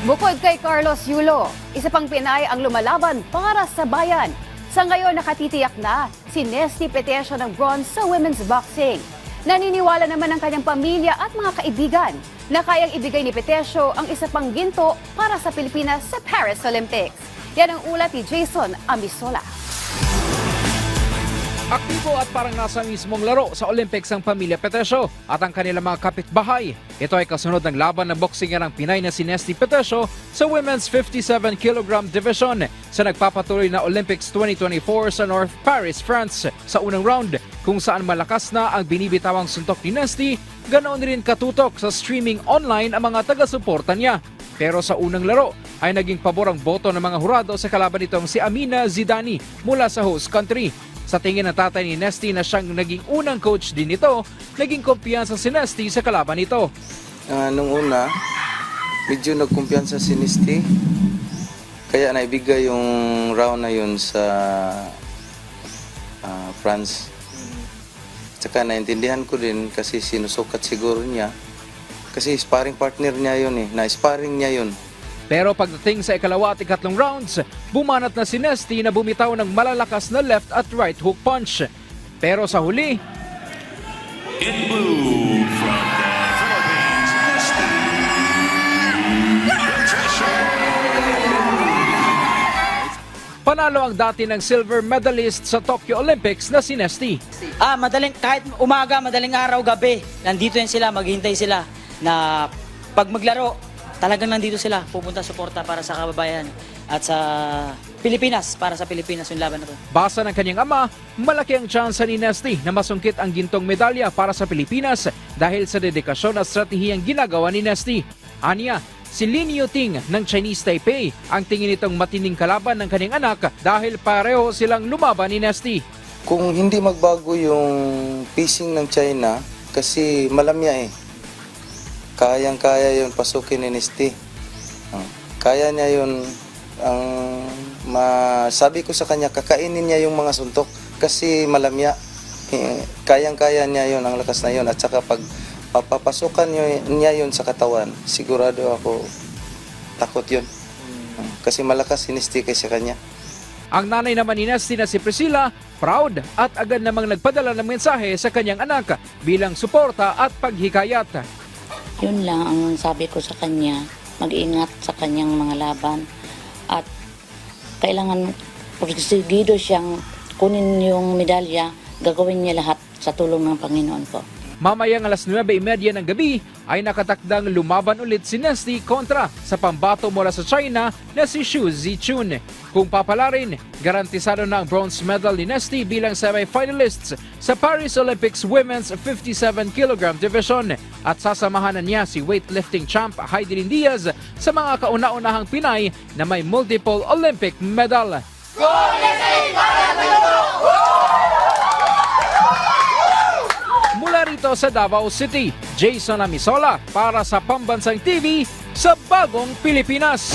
Bukod kay Carlos Yulo, isa pang Pinay ang lumalaban para sa bayan. Sa ngayon nakatitiyak na si Nesty Petesio ng bronze sa women's boxing. Naniniwala naman ang kanyang pamilya at mga kaibigan na kayang ibigay ni Petesio ang isa pang ginto para sa Pilipinas sa Paris Olympics. Yan ang ulat ni Jason Amisola. Aktibo at parang nasa mismong laro sa Olympics ang pamilya Petesio at ang kanilang mga kapitbahay. Ito ay kasunod ng laban ng boxing ng Pinay na si Nesty Petesio sa Women's 57 kg division sa nagpapatuloy na Olympics 2024 sa North Paris, France. Sa unang round, kung saan malakas na ang binibitawang suntok ni Nesty, ganoon rin katutok sa streaming online ang mga taga-suporta niya. Pero sa unang laro ay naging pabor ang boto ng mga hurado sa kalaban nitong si Amina Zidani mula sa host country. Sa tingin ng tatay ni Nesty na siyang naging unang coach din nito, naging kumpiyansa si Nesty sa kalaban nito. Ah, nung una, medyo nagkumpiyansa si Nisty. Kaya naibigay yung round na yun sa ah, France. Tsaka naintindihan ko din kasi sinusukat siguro niya. Kasi sparring partner niya yun eh. Na-sparring niya yun. Pero pagdating sa ikalawa at ikatlong rounds, bumanat na si Nesty na bumitaw ng malalakas na left at right hook punch. Pero sa huli, In blue from the Philippines, panalo ang dati ng silver medalist sa Tokyo Olympics na si Nesty. Ah, madaling kahit umaga, madaling araw, gabi, nandito yan sila, maghihintay sila na pag maglaro, talagang nandito sila, pupunta suporta para sa kababayan at sa Pilipinas, para sa Pilipinas yung laban na to. Basa ng kanyang ama, malaki ang tsansa ni Nesty na masungkit ang gintong medalya para sa Pilipinas dahil sa dedikasyon at stratehiyang ginagawa ni Nesty. Anya, si Lin Yuting ng Chinese Taipei ang tingin nitong matining kalaban ng kanyang anak dahil pareho silang lumaban ni Nesty. Kung hindi magbago yung pacing ng China, kasi malamya eh. Kayang-kaya yun pasukin ni Nisty. Ah, Kaya niya yun, ang masabi ko sa kanya, kakainin niya yung mga suntok kasi malamya. Kayang-kaya niya yun, ang lakas na yun. At saka pag papapasukan niya, niya yun sa katawan, sigurado ako takot yun. Ah, Kasi malakas si Nisty kaysa kanya. Ang nanay naman ni Nesty na si Priscilla, proud at agad namang nagpadala ng mensahe sa kanyang anak bilang suporta at paghikayat. Yun lang ang sabi ko sa kanya, mag-ingat sa kanyang mga laban. At kailangan pagsigido siyang kunin yung medalya, gagawin niya lahat sa tulong ng Panginoon po. Mamayang alas 9.30 ng gabi ay nakatakdang lumaban ulit si Nesty kontra sa pambato mula sa China na si Xu Zichun. Kung papalarin, garantisado na ang bronze medal ni Nesty bilang semi-finalists sa Paris Olympics Women's 57 kg division at sasamahan na niya si weightlifting champ Heidelin Diaz sa mga kauna-unahang Pinay na may multiple Olympic medal. Mula rito sa Davao City, Jason Amisola para sa Pambansang TV sa Bagong Pilipinas.